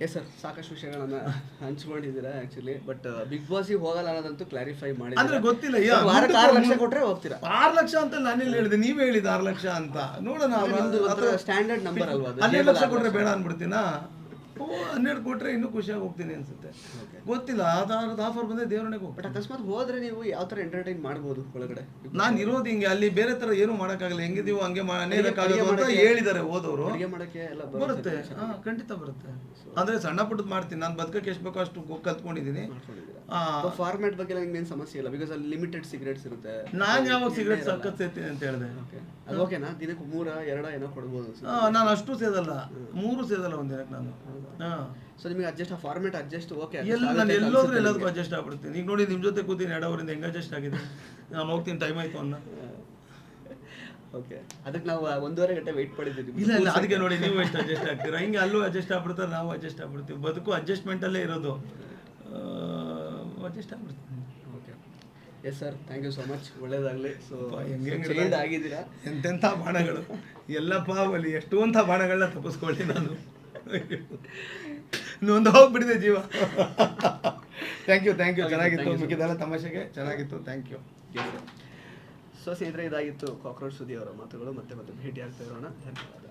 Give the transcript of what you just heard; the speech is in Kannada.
ಎಸ್ ಸರ್ ಸಾಕಷ್ಟು ವಿಷಯಗಳನ್ನ ಹಂಚ್ಕೊಂಡಿದ್ದೀರಾ ಆಕ್ಚುಲಿ ಬಟ್ ಬಿಗ್ ಬಾಸ್ಗೆ ಹೋಗಲ್ಲ ಅನ್ನೋದಂತೂ ಕ್ಲಾರಿಫೈ ಮಾಡಿ ಅಂದ್ರೆ ಗೊತ್ತಿಲ್ಲ ಯಾ, ವಾರಕ್ಕೆ ಆರು ಲಕ್ಷ ಕೊಟ್ರೆ ಹೋಗ್ತೀರಾ? ಆರು ಲಕ್ಷ ಅಂತ ನಾನಿಲ್ಲಿ ಹೇಳಿದೆ ನೀವೇ ಹೇಳಿದ ಆರು ಲಕ್ಷ ಅಂತ. ನೋಡೋಣ ನಿಮ್ದು ಸ್ಟ್ಯಾಂಡರ್ಡ್ ನಂಬರ್ ಅಲ್ವಾ ಅದು? ಹನ್ನೆರಡು ಲಕ್ಷ ಕೊಟ್ರೆ ಬೇಡ ಅನ್ಬಿಡ್ತೀನಾ? ಹನ್ನೆರಡು ಕೊಟ್ರೆ ಇನ್ನೂ ಖುಷಿಯಾಗಿ ಹೋಗ್ತೀನಿ ಅನ್ಸುತ್ತೆ. ಗೊತ್ತಿಲ್ಲ ಆಧಾರದ ಆಫರ್ ಬಂದ್ರೆ ದೇವರಣೆಗೆ ಬಟ್ ಅಕಸ್ಮಾತ್ ಹೋದ್ರೆ ನೀವು ಯಾವ ತರ ಎಂಟರ್ಟೈನ್ ಮಾಡ್ಬೋದು ಒಳಗಡೆ? ನಾನು ಇರೋದು ಹಿಂಗೆ ಅಲ್ಲಿ ಬೇರೆ ತರ ಏನು ಮಾಡೋಕ್ಕಾಗಲ್ಲ. ಹೆಂಗಿದೀವೋ ಹಂಗೆ ಅಂತ ಹೇಳಿದ್ದಾರೆ ಎಲ್ಲ ಬರುತ್ತೆ. ಹಾ ಖಂಡಿತ ಬರುತ್ತೆ. ಅಂದ್ರೆ ಸಣ್ಣ ಪುಟ್ಟದ್ ಮಾಡ್ತೀನಿ. ನಾನು ಬದುಕಕ್ಕೆ ಎಷ್ಟು ಬೇಕೋ ಅಷ್ಟು ಕಲ್ತ್ಕೊಂಡಿದೀನಿ. ಕಲ್ತ್ಕೊಂಡಿದ್ದೀನಿ ಆ, ಫಾರ್ಮ್ಯಾಟ್ ಬಗ್ಗೆ ನಂಗೆ ಏನು ಸಮಸ್ಯೆ ಇಲ್ಲ. ಬಿಕಾಸ್ ಅಲ್ಲಿ ಲಿಮಿಟೆಡ್ ಸಿಗರೇಟ್ಸ್ ಇರುತ್ತೆ. ನಾನ್ ಯಾವಾಗ ಸಿಗರೇಟ್ ಸಕ್ಕತ್ ಸೇತೀನಿ ಅಂತ ಹೇಳಿದೆ. ಓಕೆ ಅದು ಓಕೆನಾ ದಿನಕ್ಕೆ ಮೂರ ಎರಡ ಏನೋ ಕೊಡ್ಬೋದು ನಾನು ಅಷ್ಟು ಸೇದಲ್ಲ. ಮೂರು ಸೇದಲ್ಲ ಒಂದಿನಕ್ಕೆ ದಿನಕ್ಕೆ ನಾನು. ಸೊ ನಿಮಗೆ ಅಡ್ಜಸ್ಟ್ ಆ ಫಾರ್ಮ್ಯಾಟ್ ಅಡ್ಜಸ್ಟ್ ಓಕೆ ಎಲ್ಲ ನಾನು ಎಲ್ಲೋದ್ರೂ ಎಲ್ಲದಕ್ಕೂ ಅಡ್ಜಸ್ಟ್ ಆಗ್ಬಿಡ್ತೀನಿ. ಈಗ ನೋಡಿ ನಿಮ್ಮ ಜೊತೆ ಕೂತೀನಿ ಎಡವರಿಂದ ಹೆಂಗೆ ಅಡ್ಜಸ್ಟ್ ಆಗಿದೆ. ನಾನು ಹೋಗ್ತೀನಿ ಟೈಮ್ ಆಯ್ತು ಅನ್ನ. ಓಕೆ ಅದಕ್ಕೆ ನಾವು ಒಂದೂವರೆ ಗಂಟೆ ವೆಯ್ಟ್ ಮಾಡಿದ್ದೀವಿ ಇಲ್ಲ ಇಲ್ಲ ಅದಕ್ಕೆ ನೋಡಿ ನೀವು ಎಷ್ಟು ಅಡ್ಜಸ್ಟ್ ಆಗ್ತೀರಾ? ಹಿಂಗೆ ಅಲ್ಲೂ ಅಡ್ಜಸ್ಟ್ ಆಗ್ಬಿಡ್ತಾರೆ ನಾವು ಅಡ್ಜಸ್ಟ್ ಆಗ್ಬಿಡ್ತೀವಿ. ಬದುಕು ಅಡ್ಜಸ್ಟ್ಮೆಂಟಲ್ಲೇ ಇರೋದು. Adjust ಆಗ್ಬಿಡ್ತೀನಿ. Okay yes sir thank you so much ಒಳ್ಳೇದಾಗಲಿ. So change? ಆಗಿದ್ದೀರಾ? ಎಂತೆಂಥ ಬಾಣಗಳು. ಎಲ್ಲಪ್ಪ ಅಲ್ಲಿ ಎಷ್ಟೊಂಥ ಬಾಣಗಳನ್ನ ತಪ್ಪಿಸ್ಕೊಳ್ಳಿ ನಾನು. ನೊಂದು ಹೋಗ್ಬಿಟ್ಟಿದೆ ಜೀವ. ಥ್ಯಾಂಕ್ ಯು ಥ್ಯಾಂಕ್ ಯು ಚೆನ್ನಾಗಿತ್ತು ಮಿಕ್ಕಿದೆಲ್ಲ ತಮಾಷೆಗೆ. ಚೆನ್ನಾಗಿತ್ತು ಥ್ಯಾಂಕ್ ಯು ಸೊ ಸ್ನೇಹಿತರೆ ಇದಾಗಿತ್ತು ಕಾಕ್ರೋಚ್ ಸುದ್ದಿ ಅವರ ಮಾತುಗಳು. ಮತ್ತೆ ಮತ್ತೆ ಭೇಟಿ ಆಗ್ತಾ ಇರೋಣ. ಧನ್ಯವಾದ.